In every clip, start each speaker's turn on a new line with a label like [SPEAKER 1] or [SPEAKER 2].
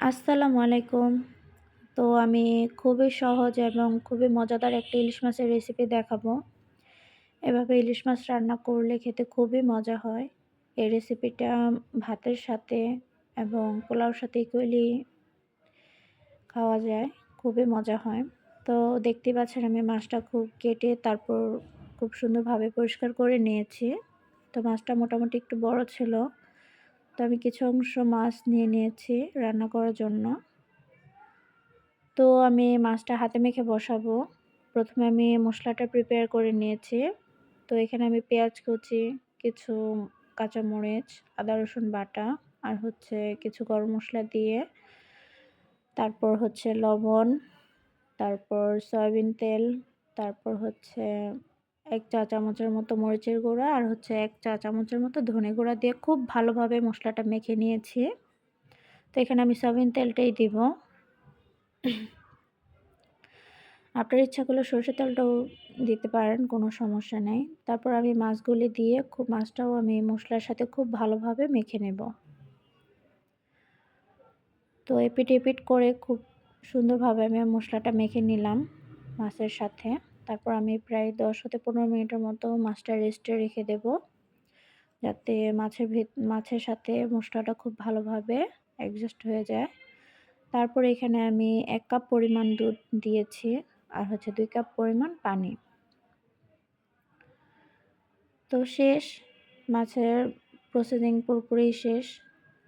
[SPEAKER 1] আসসালামু আলাইকুম। তো আমি খুবই সহজ এবং খুবই মজাদার একটা ইলিশ মাছের রেসিপি দেখাবো। এভাবে ইলিশ মাছ রান্না করলে খেতে খুবই মজা হয়। এই রেসিপিটা ভাতের সাথে এবং পোলাওর সাথে ইকুয়ালি খাওয়া যায়। খুবই মজা হয়। তো দেখতে পাচ্ছেন আমি মাছটা খুব কেটে তারপর খুব সুন্দরভাবে পরিষ্কার করে নিয়েছি। তো মাছটা মোটামুটি একটু বড় ছিল। তো আমি কিছু অংশ মাছ নিয়ে নিয়েছি রান্না করার জন্য। তো আমি মাছটা হাতে মেখে বসাবো। প্রথমে আমি মশলাটা প্রিপেয়ার করে নিয়েছি। তো এখানে আমি পেঁয়াজ কুচি, কিছু কাঁচামরিচ, আদা, রসুন বাটা আর হচ্ছে কিছু গরম মশলা দিয়ে তারপর হচ্ছে লবণ, তারপর সয়াবিন তেল, তারপর হচ্ছে এক চা চামচের মতো মরিচের গুঁড়া আর হচ্ছে এক চা চামচের মতো ধনে গুঁড়া দিয়ে খুব ভালোভাবে মশলাটা মেখে নিয়েছি। তো এখানে আমি সয়াবিন তেলটাই দিব। আপনার ইচ্ছা করলে সরষের তেলটাও দিতে পারেন, কোনো সমস্যা নেই। তারপর আমি মাছগুলি দিয়ে খুব মাছটাও আমি মশলার সাথে খুব ভালোভাবে মেখে নেব। তো এপিট এপিট করে খুব সুন্দরভাবে আমি মশলাটা মেখে নিলাম মাছের সাথে। তারপর আমি প্রায় দশ হতে পনেরো মিনিটের মতো মাছটা রেস্টে রেখে দেব। যাতে মাছের ভেত, মাছের সাথে মশলাটা খুব ভালোভাবে অ্যাডজাস্ট হয়ে যায়। তারপর এখানে আমি এক কাপ পরিমাণ দুধ দিয়েছি আর হচ্ছে দুই কাপ পরিমাণ পানি। তো শেষ, মাছের প্রসেসিং পুরোপুরি শেষ।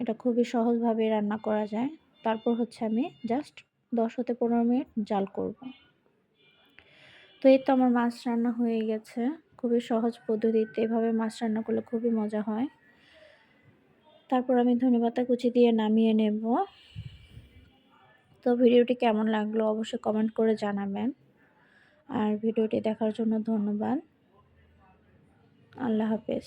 [SPEAKER 1] এটা খুবই সহজভাবে রান্না করা যায়। তারপর হচ্ছে আমি জাস্ট দশ হতে পনেরো মিনিট জাল করব। তো এই তো আমার মাছ রান্না হয়ে গেছে। খুবই সহজ পদ্ধতিতে এভাবে মাছ রান্না করলে খুবই মজা হয়। তারপর আমি ধনেপাতা কুচি দিয়ে নামিয়ে নেব। তো ভিডিওটি কেমন লাগল অবশ্যই কমেন্ট করে জানাবেন। আর ভিডিওটি দেখার জন্য ধন্যবাদ। আল্লাহ হাফেজ।